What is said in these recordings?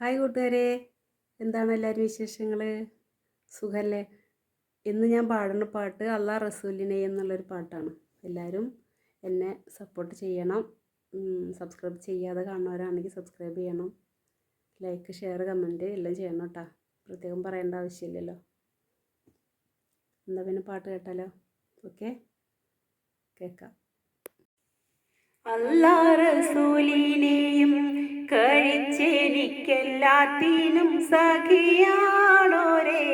Hi കൂട്ടുകാരെ. എന്താണ് എല്ലാവരും വിശേഷങ്ങൾ സുഖല്ലേ? ഇന്ന് ഞാൻ പാടുന്ന പാട്ട് അള്ളാ റസൂലിനെ എന്നുള്ളൊരു പാട്ടാണ്. എല്ലാവരും എന്നെ സപ്പോർട്ട് ചെയ്യണം. സബ്സ്ക്രൈബ് ചെയ്യാതെ കാണുന്നവരാണെങ്കിൽ സബ്സ്ക്രൈബ് ചെയ്യണം. ലൈക്ക് ഷെയർ കമന്റ് എല്ലാം ചെയ്യണം കേട്ടോ പ്രത്യേകം പറയേണ്ട ആവശ്യമില്ലല്ലോ. എന്താ പിന്നെ പാട്ട് കേട്ടാലോ? ഓക്കെ കേൾക്കാം അല്ലാ റസൂലിനെയും കഴിച്ചെനിക്കെല്ലാത്തിനും സഖിയാണോരേ?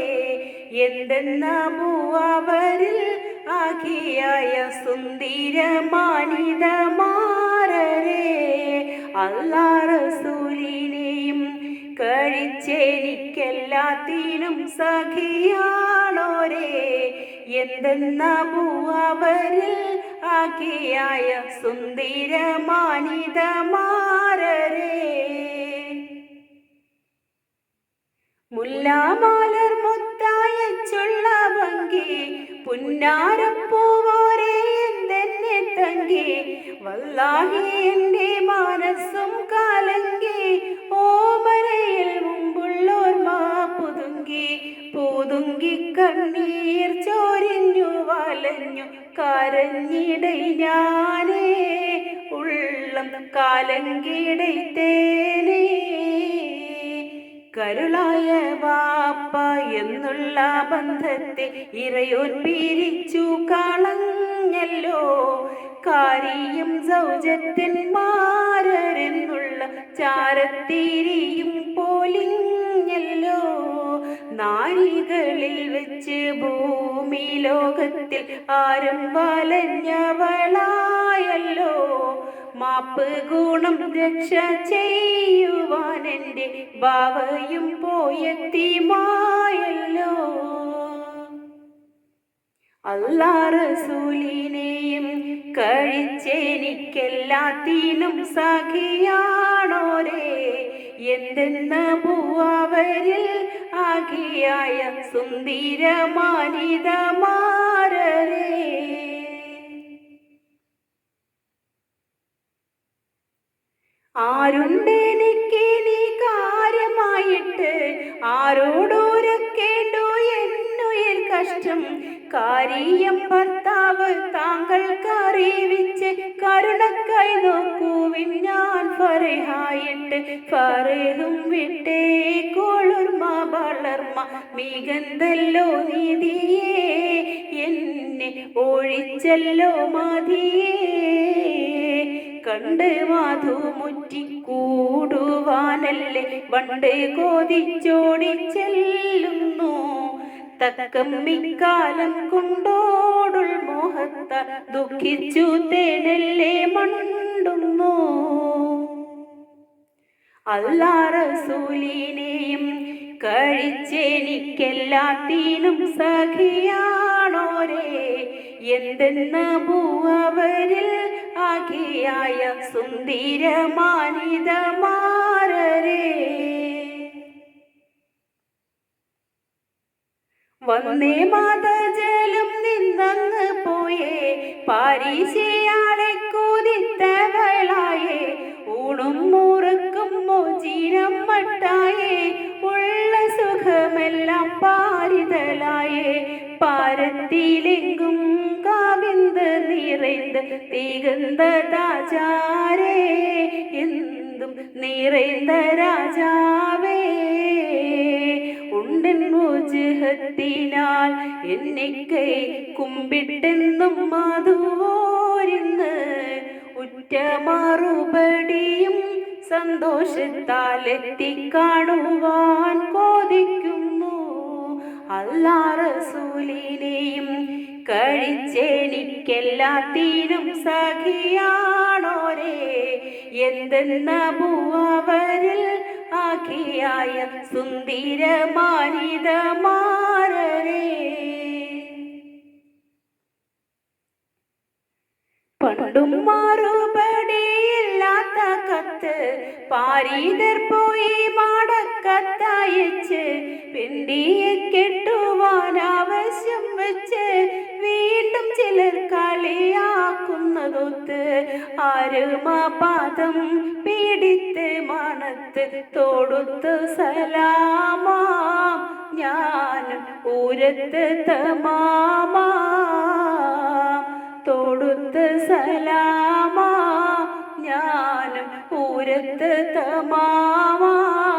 എന്തെന്ന മൂവരിൽ ആകിയായ സുന്ദരമാനിതമാരരേ? അല്ലാ റസൂലിനെയും കഴിച്ചെനിക്കെല്ലാത്തിനും സഖിയാണോരേ? എന്തെന്ന മൂവരിൽ ആകിയായ സുന്ദരമാനിതമാരരേ? മുല്ലാമാലർ മുത്തായച്ചുള്ള ഭംഗി പുന്നാരപ്പൂവോരെ എന്തെന്നെ തങ്കി വല്ലാഹി എന്റെ മനസ്സും കാലങ്കി ഓമനയിൽ മുമ്പുള്ളോർ മാ പുതുങ്കി പുതുങ്കി കണ്ണീർ ചോരിഞ്ഞു വലഞ്ഞു കരഞ്ഞിടൈ ഞാനേ ഉള്ളം കാലങ്കിടൈത്തേനേ കരുളായ വാപ്പ എന്നുള്ള ബന്ധത്തെ ഇറയോൻ പിരിച്ചു കളഞ്ഞല്ലോ. കാരിയും സൗജത്തിന്മാരെന്നുള്ള ചാരത്തിരിയും പോലിഞ്ഞല്ലോ. നാഴികളിൽ വെച്ച് ഭൂമി ലോകത്തിൽ ആരും വലഞ്ഞവളായല്ലോ. മാപ്പ് ഗുണം രക്ഷ ചെയ്യുവാൻ എന്റെ ബാവയും പോയെത്തിമായല്ലോ അല്ലാ കഴിച്ചെനിക്കെല്ലാത്തിനും സഖിയാണോരേ? എന്തെന്ന പൂവരിൽ ആകിയായ സുന്ദരമാനിതമാരരേ ആരുണ്ടെനിക്ക് നീ കാര്യമായിട്ട്? ആരോടോരക്കേണ്ടു? എന്നുയർ കഷ്ടം. കാരിയം ഭർത്താവ് താങ്കൾക്ക് അറിയിച്ച് കരുണക്കായി നോക്കൂവിൻ ഞാൻ ഫറഹായിട്ട് ഫറഹും വിട്ടേ കോളുർമ വളർമ മികന്തല്ലോ നീതിയേ എന്നെ ഒഴിച്ചല്ലോ മതിയേ. കണ്ട് മാധുമുറ്റി കൂടുവാനല്ലേ പണ്ട് കോതിച്ചോടി ചെല്ലുന്നു. തക്കം ഇക്കാലം കൊണ്ടോടുൾ മോഹത്ത ദുഃഖിച്ചു തേനല്ലേ മണ്ടുന്നു. അല്ലാറസൂലിനെയും കഴിച്ചെനിക്കെല്ലാത്തിനും സഖിയാണോരേ? എന്തെന്ന പൂവരിൽ ആകിയായ സുന്ദരമാനിതമാരരേ. വന്നേ മാതജലം നിന്നങ്ങ് പോയേ പാരീശയാളെ കൊതിത്തവളായേ. ഊണും മുറുക്കും മോചിനം മട്ടായേ ഉള്ള സുഖമെല്ലാം പാരിതലായേ. പാരത്തിലെങ്കും നിറയ്ത് തികந்த രാജാരേ എന്തും നിറയ്ത രാജാവേ. ഉണ്ടൻ മോചിഹത്തിനാൽ എന്നെ കൈ കുമ്പിട്ടെന്നും മാധുവോരിന്ന് ഉറ്റ മറുപടിയും സന്തോഷത്താൽ എത്തിക്കാണുവാൻ കോതിക്കുന്നു അല്ലാറസൂലിനെയും കഴിച്ചെനിക്കെല്ലാത്തിനും സഖിയാണോരേ? എന്തെന്ന പൂവരിൽ ആഖിയായ സുന്ദരമാനിതമാരേ പണ്ടും മറുപടിയില്ലാത്ത കത്ത് പാരീതർ പോയി മാടക്കത്തയച്ച് പിണ്ടിയെ കെട്ടുവാൻ ആവശ്യം വെച്ച് കളിയാക്കുന്നതൊത്ത് ആരുമാ പാദം പീഡിത്ത് മണ മണത്ത് തൊടുത്ത് സലാമാ. ഞാൻ ഊരത്ത് തമാമാ. തൊടുത്ത് സലാമാ. ഞാനും ഊരത്ത് തമാമാ.